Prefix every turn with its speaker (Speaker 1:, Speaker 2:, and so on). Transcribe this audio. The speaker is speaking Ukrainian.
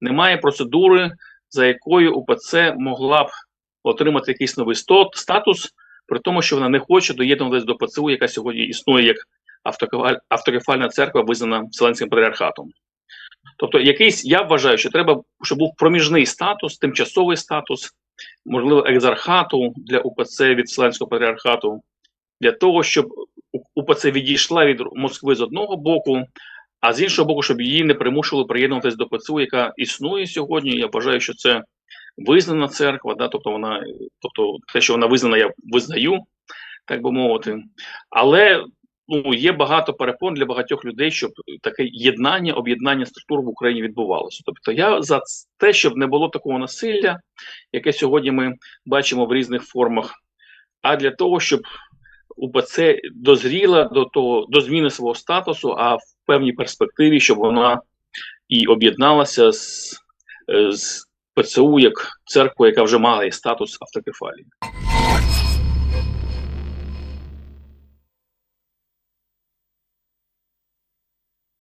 Speaker 1: немає процедури, за якою УПЦ могла б отримати якийсь новий статус, при тому, що вона не хоче доєднуватися до ПЦУ, яка сьогодні існує як автокефаль- автокефальна церква, визнана Вселенським патріархатом. Тобто, якийсь я вважаю, що треба, щоб був проміжний статус, тимчасовий статус, можливо, екзархату для УПЦ від Вселенського патріархату, для того, щоб УПЦ відійшла від Москви з одного боку, а з іншого боку, щоб її не примушували приєднуватись до ПЦУ, яка існує сьогодні. Я вважаю, що це визнана церква, да, тобто вона, тобто те, що вона визнана, я визнаю, так би мовити. Але ну, є багато перепон для багатьох людей, щоб таке єднання, об'єднання структур в Україні відбувалося. Тобто я за те, щоб не було такого насилля, яке сьогодні ми бачимо в різних формах, а для того, щоб УПЦ дозріла до того до зміни свого статусу, а певній перспективі, щоб вона і об'єдналася з, е, з ПЦУ як церква, яка вже має статус автокефалії.